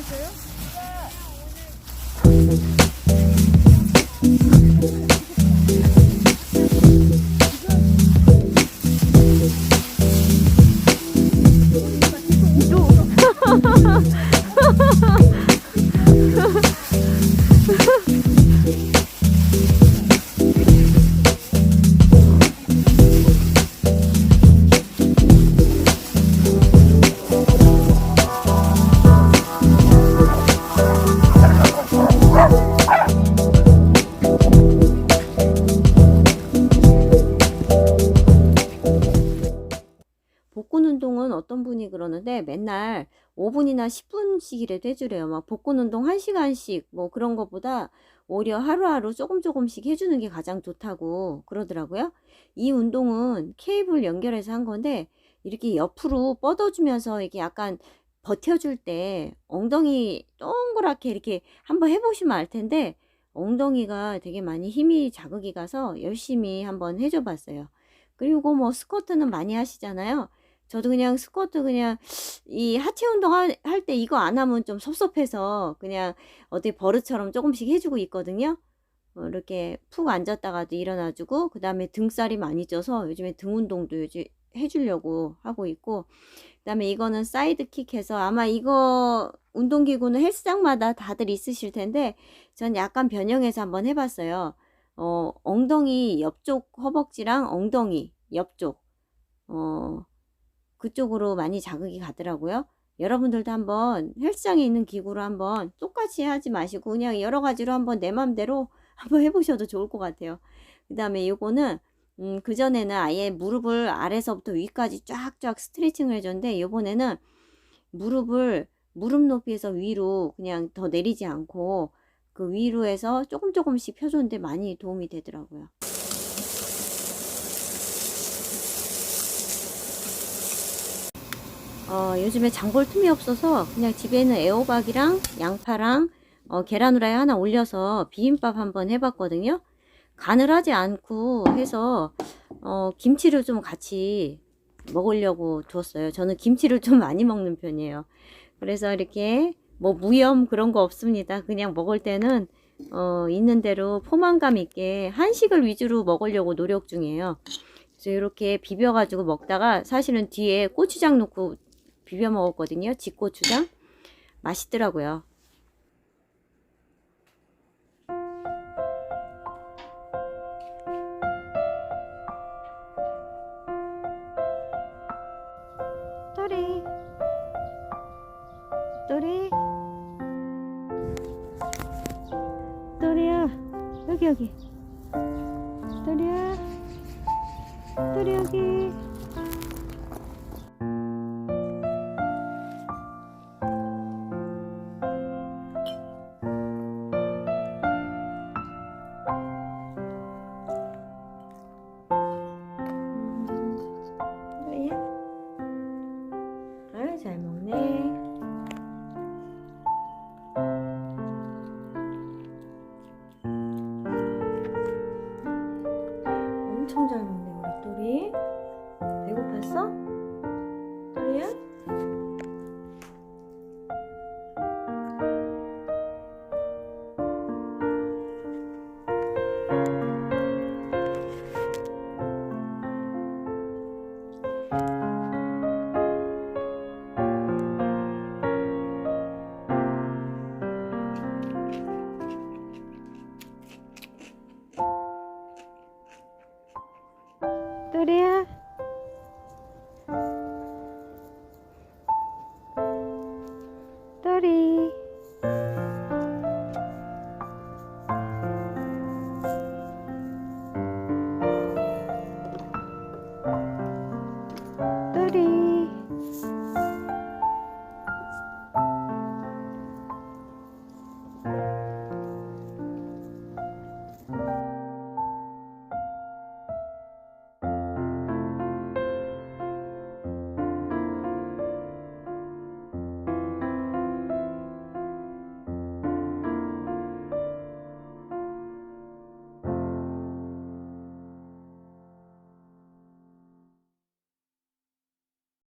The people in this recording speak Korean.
하세요? 복 운동은 어떤 분이 그러는데 맨날 5분이나 10분씩이라도 해주래요. 막 복근 운동 1시간씩 뭐 그런 것보다 오히려 하루하루 조금 조금씩 해주는 게 가장 좋다고 그러더라고요. 이 운동은 케이블 연결해서 한 건데 이렇게 옆으로 뻗어주면서 이렇게 약간 버텨줄 때 엉덩이 동그랗게 이렇게 한번 해보시면 알 텐데 엉덩이가 되게 많이 힘이 자극이 가서 열심히 한번 해줘 봤어요. 그리고 뭐 스쿼트는 많이 하시잖아요. 저도 그냥 스쿼트 그냥 이 하체 운동 할 때 이거 안 하면 좀 섭섭해서 그냥 어디 버릇처럼 조금씩 해주고 있거든요. 어, 이렇게 푹 앉았다가도 일어나주고 그 다음에 등살이 많이 쪄서 요즘에 등 운동도 요즘 해주려고 하고 있고 그 다음에 이거는 사이드킥 해서 아마 이거 운동기구는 헬스장마다 다들 있으실 텐데 전 약간 변형해서 한번 해봤어요. 어, 엉덩이 옆쪽 허벅지랑 엉덩이 옆쪽 어, 그쪽으로 많이 자극이 가더라고요. 여러분들도 한번 헬스장에 있는 기구로 한번 똑같이 하지 마시고 그냥 여러 가지로 한번 내 맘대로 한번 해보셔도 좋을 것 같아요. 그 다음에 요거는 음, 그전에는 아예 무릎을 아래서부터 위까지 쫙쫙 스트레칭을 해줬는데 요번에는 무릎을 무릎 높이에서 위로 그냥 더 내리지 않고 그 위로 해서 조금 조금씩 펴줬는데 많이 도움이 되더라고요. 어, 요즘에 장볼 틈이 없어서 그냥 집에 있는 애호박이랑 양파랑 어, 계란 후라이 하나 올려서 비빔밥 한번 해봤거든요. 간을 하지 않고 해서 어, 김치를 좀 같이 먹으려고 두었어요. 저는 김치를 좀 많이 먹는 편이에요. 그래서 이렇게 뭐 무염 그런 거 없습니다. 그냥 먹을 때는 어, 있는 대로 포만감 있게 한식을 위주로 먹으려고 노력 중이에요. 그래서 이렇게 비벼가지고 먹다가 사실은 뒤에 고추장 넣고 비벼 먹었거든요. 집고추장. 맛있더라고요. 또리. 또리. 또리야. 여기, 여기. 또리야. 또리 여기.